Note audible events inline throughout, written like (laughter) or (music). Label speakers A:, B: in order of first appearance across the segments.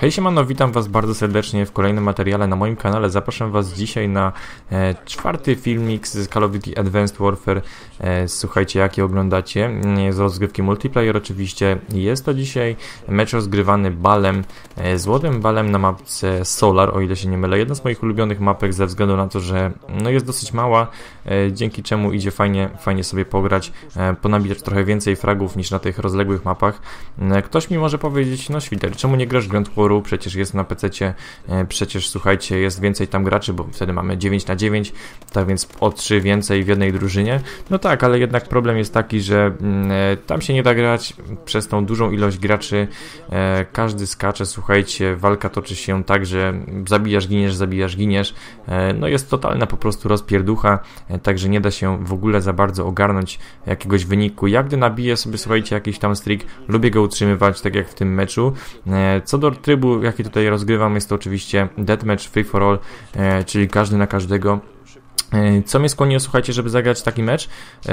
A: Hej siemano, witam was bardzo serdecznie w kolejnym materiale na moim kanale. Zapraszam was dzisiaj na e, czwarty filmik z Call of Duty Advanced Warfare. E, słuchajcie, jakie oglądacie. Z rozgrywki multiplayer oczywiście. Jest to dzisiaj mecz rozgrywany balem, e, złotym balem na mapce Solar, o ile się nie mylę. Jedna z moich ulubionych mapek ze względu na to, że no, jest dosyć mała, e, dzięki czemu idzie fajnie, fajnie sobie pograć, e, ponabijać trochę więcej fragów niż na tych rozległych mapach. E, ktoś mi może powiedzieć, no świder, czemu nie grasz Grand War przecież jest na PC, e, przecież słuchajcie, jest więcej tam graczy, bo wtedy mamy 9 na 9, tak więc o 3 więcej w jednej drużynie. No tak, ale jednak problem jest taki, że mm, e, tam się nie da grać przez tą dużą ilość graczy. E, każdy skacze, słuchajcie, walka toczy się tak, że zabijasz, giniesz, zabijasz, giniesz. No jest totalna po prostu rozpierducha, także nie da się w ogóle za bardzo ogarnąć jakiegoś wyniku. Jak gdy nabiję sobie, słuchajcie, jakiś tam streak, lubię go utrzymywać, tak jak w tym meczu. Co do trybu jaki tutaj rozgrywam, jest to oczywiście Deathmatch Free for All, e, czyli każdy na każdego. E, co mnie skłoniło, słuchajcie, żeby zagrać taki mecz? E,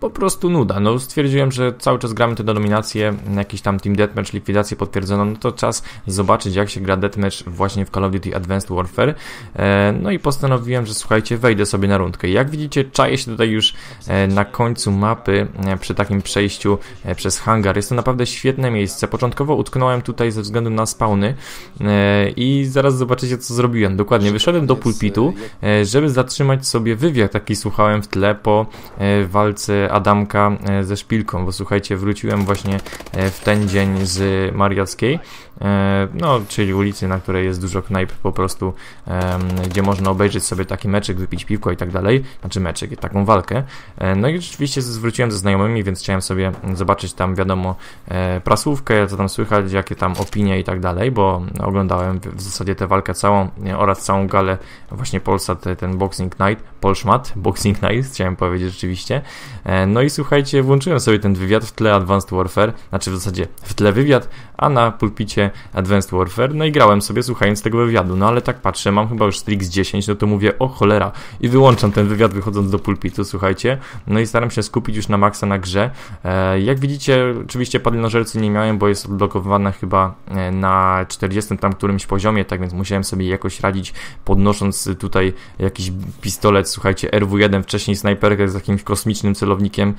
A: po prostu nuda. No, stwierdziłem, że cały czas gramy te dominacje, jakiś tam Team Deathmatch, likwidację potwierdzono, no to czas zobaczyć, jak się gra Deathmatch właśnie w Call of Duty Advanced Warfare. E, no i postanowiłem, że słuchajcie, wejdę sobie na rundkę. Jak widzicie, czaję się tutaj już na końcu mapy, przy takim przejściu przez hangar. Jest to naprawdę świetne miejsce. Początkowo utknąłem tutaj ze względu na spawny i zaraz zobaczycie, co zrobiłem. Dokładnie, wyszedłem do pulpitu, żeby zatrzymać sobie wywiad taki słuchałem w tle po e, walce Adamka e, ze Szpilką, bo słuchajcie, wróciłem właśnie e, w ten dzień z Mariackiej, no, czyli ulicy, na której jest dużo knajp po prostu, gdzie można obejrzeć sobie taki meczek, wypić piwko i tak dalej, znaczy meczek, taką walkę. No i rzeczywiście zwróciłem ze znajomymi, więc chciałem sobie zobaczyć tam, wiadomo, prasówkę, co tam słychać, jakie tam opinie i tak dalej, bo oglądałem w zasadzie tę walkę całą oraz całą galę właśnie Polsat, ten Boxing Night, Polszmat, Boxing Night, chciałem powiedzieć rzeczywiście. E, no i słuchajcie, włączyłem sobie ten wywiad w tle Advanced Warfare, znaczy w zasadzie w tle wywiad, a na pulpicie Advanced Warfare, no i grałem sobie słuchając tego wywiadu, no ale tak patrzę, mam chyba już Strix 10, no to mówię, o cholera, i wyłączam ten wywiad wychodząc do pulpitu, słuchajcie, no i staram się skupić już na maksa na grze. E, jak widzicie, oczywiście padlinożercy nie miałem, bo jest odblokowana chyba e, na 40 tam którymś poziomie, tak więc musiałem sobie jakoś radzić, podnosząc tutaj jakiś pistolet słuchajcie, RW1, wcześniej snajperkę z jakimś kosmicznym celownikiem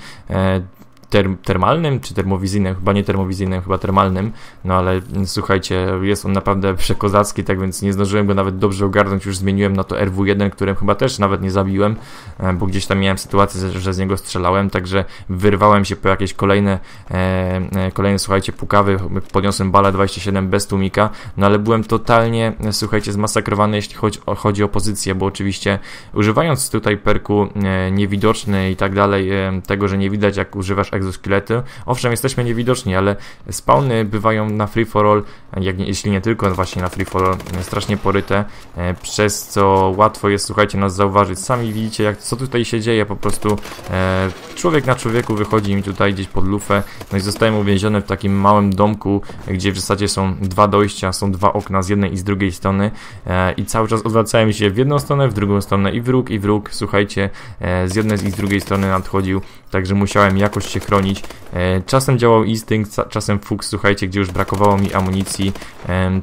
A: term, termalnym czy termowizyjnym, chyba nie termowizyjnym, chyba termalnym, no ale słuchajcie, jest on naprawdę (laughs) przekozacki, tak więc nie zdążyłem go nawet dobrze ogarnąć, już zmieniłem na to RW1, którym chyba też nawet nie zabiłem, e, bo gdzieś tam miałem sytuację, że z niego strzelałem, także wyrwałem się po jakieś kolejne, e, e kolejne słuchajcie, pukawy, podniosłem balę 27 bez tłumika, no ale byłem totalnie, słuchajcie, zmasakrowany, jeśli chodzi o, chodzi o pozycję, bo oczywiście używając tutaj perku e, niewidoczny i tak dalej, e, tego, że nie widać jak używasz egzoszkielety. Owszem, jesteśmy niewidoczni, ale spawny bywają na free for all, jak jeśli nie tylko właśnie na free for all, strasznie poryte, e, przez co łatwo jest, słuchajcie, nas zauważyć. Sami widzicie, jak, co tutaj się dzieje, po prostu e, człowiek na człowieku wychodzi mi tutaj gdzieś pod lufę, no i zostałem uwięziony w takim małym domku, gdzie w zasadzie są dwa dojścia, są dwa okna z jednej i z drugiej strony e, i cały czas odwracałem się w jedną stronę, w drugą stronę i wróg, i wróg, słuchajcie, e, z jednej i z drugiej strony nadchodził, także musiałem jakoś się chronić. E, czasem działał instynkt, czasem fuks, słuchajcie, gdzie już brakowało mi amunicji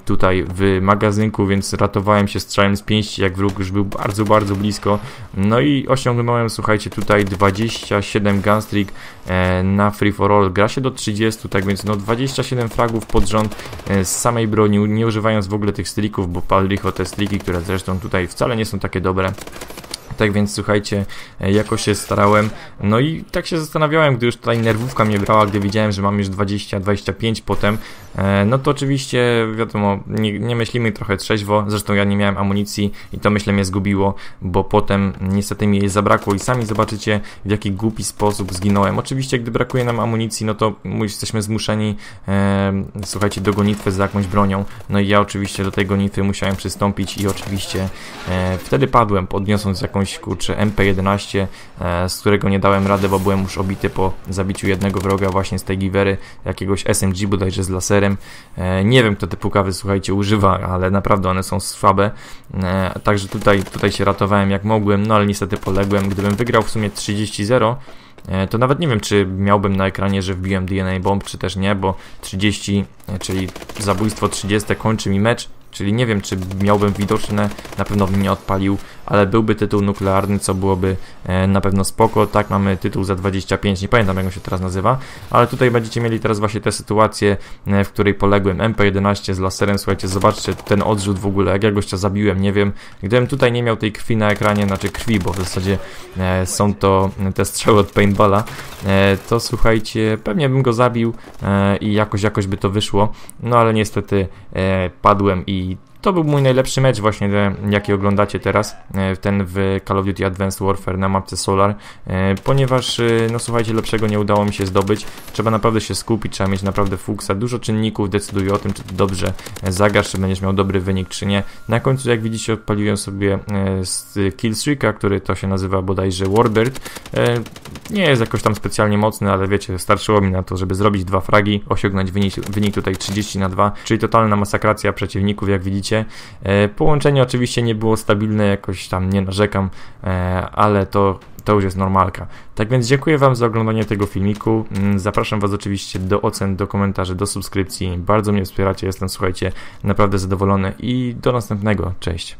A: tutaj w magazynku, więc ratowałem się strzałem z pięści, jak wróg już był bardzo, bardzo blisko. No i osiągnąłem, słuchajcie, tutaj 27 gunstreak e, na free for all. Gra się do 30, tak więc no 27 fragów pod rząd e, z samej broni, nie używając w ogóle tych streaków, bo pal licho te streaki, które zresztą tutaj wcale nie są takie dobre. Tak więc słuchajcie, e, jakoś się starałem. No i tak się zastanawiałem, gdy już tutaj nerwówka mnie brała, gdy widziałem, że mam już 20-25 potem, e, no to oczywiście, wiadomo, nie, nie, myślimy trochę trzeźwo, zresztą ja nie miałem amunicji i to myślę mnie zgubiło, bo potem niestety mi jej zabrakło i sami zobaczycie w jaki głupi sposób zginąłem. Oczywiście, gdy brakuje nam amunicji, no to jesteśmy zmuszeni, e, słuchajcie, do gonitwy za jakąś bronią, no i ja oczywiście do tej gonitwy musiałem przystąpić i oczywiście e, wtedy padłem, podniosąc jakąś jakąś kurczę MP11, e, z którego nie dałem rady, bo byłem już obity po zabiciu jednego wroga właśnie z tej givery, jakiegoś SMG bodajże z laserem. E, nie wiem kto te pukawy słuchajcie używa, ale naprawdę one są słabe. E, także tutaj, tutaj się ratowałem jak mogłem, no ale niestety poległem. Gdybym wygrał w sumie 30-0, e, to nawet nie wiem, czy miałbym na ekranie, że wbiłem DNA Bomb, czy też nie, bo 30, e, czyli zabójstwo 30 kończy mi mecz, Czyli nie wiem, czy miałbym widoczne, na pewno bym nie odpalił, ale byłby tytuł nuklearny, co byłoby e, na pewno spoko. Tak, mamy tytuł za 25, nie pamiętam jak on się teraz nazywa, ale tutaj będziecie mieli teraz właśnie tę sytuację, e, w której poległem MP11 z laserem. Słuchajcie, zobaczcie ten odrzut w ogóle, jak ja gościa zabiłem, nie wiem. Gdybym tutaj nie miał tej krwi na ekranie, znaczy krwi, bo w zasadzie e, są to te strzały od paintballa, to słuchajcie, pewnie bym go zabił i jakoś, jakoś by to wyszło, no ale niestety padłem i to był mój najlepszy mecz właśnie, jaki oglądacie teraz, e, ten w Call of Duty Advanced Warfare na mapce Solar, e, ponieważ, e, no słuchajcie, lepszego nie udało mi się zdobyć, trzeba naprawdę się skupić, trzeba mieć naprawdę fuksa, dużo czynników decyduje o tym, czy ty dobrze zagrasz, czy będziesz miał dobry wynik, czy nie. Na końcu, jak widzicie, odpaliłem sobie killstreaka, który to się nazywa bodajże Warbird, nie jest jakoś tam specjalnie mocny, ale wiecie, starczyło mi na to, żeby zrobić dwa fragi, osiągnąć wynik, wynik tutaj 30 na 2, czyli totalna masakracja przeciwników, jak widzicie, E, połączenie oczywiście nie było stabilne, jakoś tam nie narzekam, e, ale to, to już jest normalka. Tak więc dziękuję Wam za oglądanie tego filmiku. Mm, zapraszam Was oczywiście do ocen, do komentarzy, do subskrypcji. Bardzo mnie wspieracie, jestem, słuchajcie, naprawdę zadowolony i do następnego. Cześć.